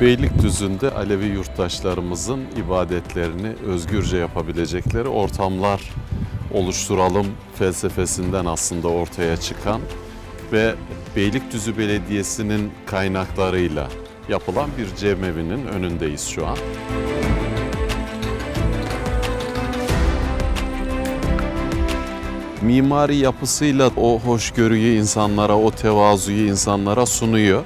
Beylikdüzü'nde Alevi yurttaşlarımızın ibadetlerini özgürce yapabilecekleri ortamlar oluşturalım felsefesinden aslında ortaya çıkan ve Beylikdüzü Belediyesi'nin kaynaklarıyla yapılan bir cemevinin önündeyiz şu an. Mimari yapısıyla o hoşgörüyü insanlara, o tevazuyu insanlara sunuyor.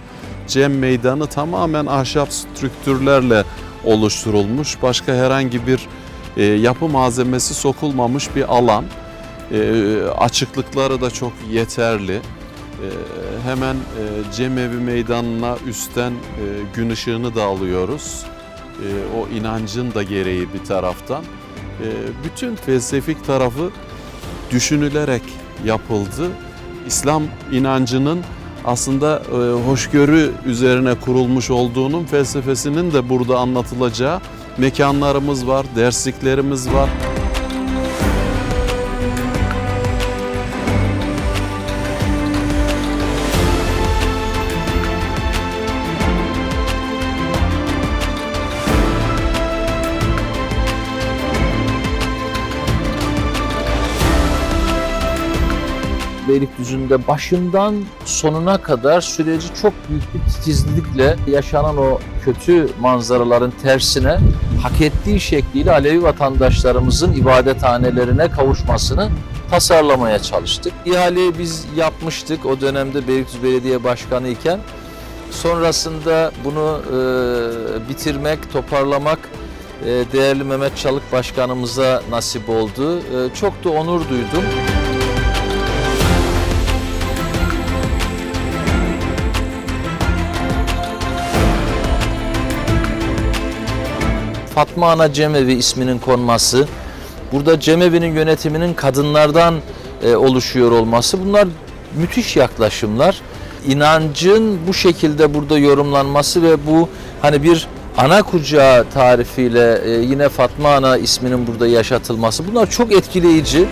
Cem meydanı tamamen ahşap strüktürlerle oluşturulmuş. Başka herhangi bir e, yapı malzemesi sokulmamış bir alan. E, açıklıkları da çok yeterli. E, hemen e, Cemevi Meydanı'na üstten e, gün ışığını da alıyoruz. E, o inancın da gereği bir taraftan. E, bütün felsefik tarafı düşünülerek yapıldı. İslam inancının aslında e, hoşgörü üzerine kurulmuş olduğunun felsefesinin de burada anlatılacağı mekanlarımız var, dersliklerimiz var. Beylikdüzü'nde başından sonuna kadar süreci çok büyük bir titizlikle yaşanan o kötü manzaraların tersine hak ettiği şekliyle Alevi vatandaşlarımızın ibadethanelerine kavuşmasını tasarlamaya çalıştık. İhaleyi biz yapmıştık o dönemde Beylikdüzü Belediye Başkanı iken. Sonrasında bunu e, bitirmek, toparlamak e, değerli Mehmet Çalık Başkanımıza nasip oldu. E, çok da onur duydum. Fatma Ana Cemevi isminin konması, burada Cemevi'nin yönetiminin kadınlardan e, oluşuyor olması bunlar müthiş yaklaşımlar. İnancın bu şekilde burada yorumlanması ve bu hani bir ana kucağı tarifiyle e, yine Fatma Ana isminin burada yaşatılması bunlar çok etkileyici.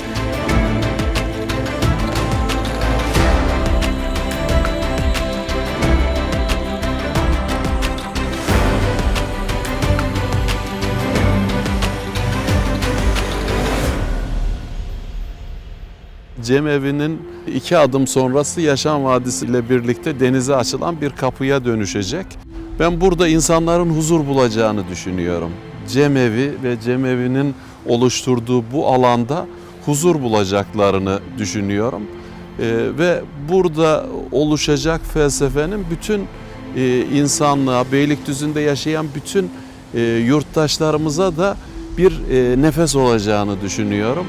Cemevi'nin iki adım sonrası Yaşam Vadisi ile birlikte denize açılan bir kapıya dönüşecek. Ben burada insanların huzur bulacağını düşünüyorum. Cemevi ve Cemevi'nin oluşturduğu bu alanda huzur bulacaklarını düşünüyorum. Ee, ve burada oluşacak felsefenin bütün e, insanlığa, Beylikdüzü'nde yaşayan bütün e, yurttaşlarımıza da bir e, nefes olacağını düşünüyorum.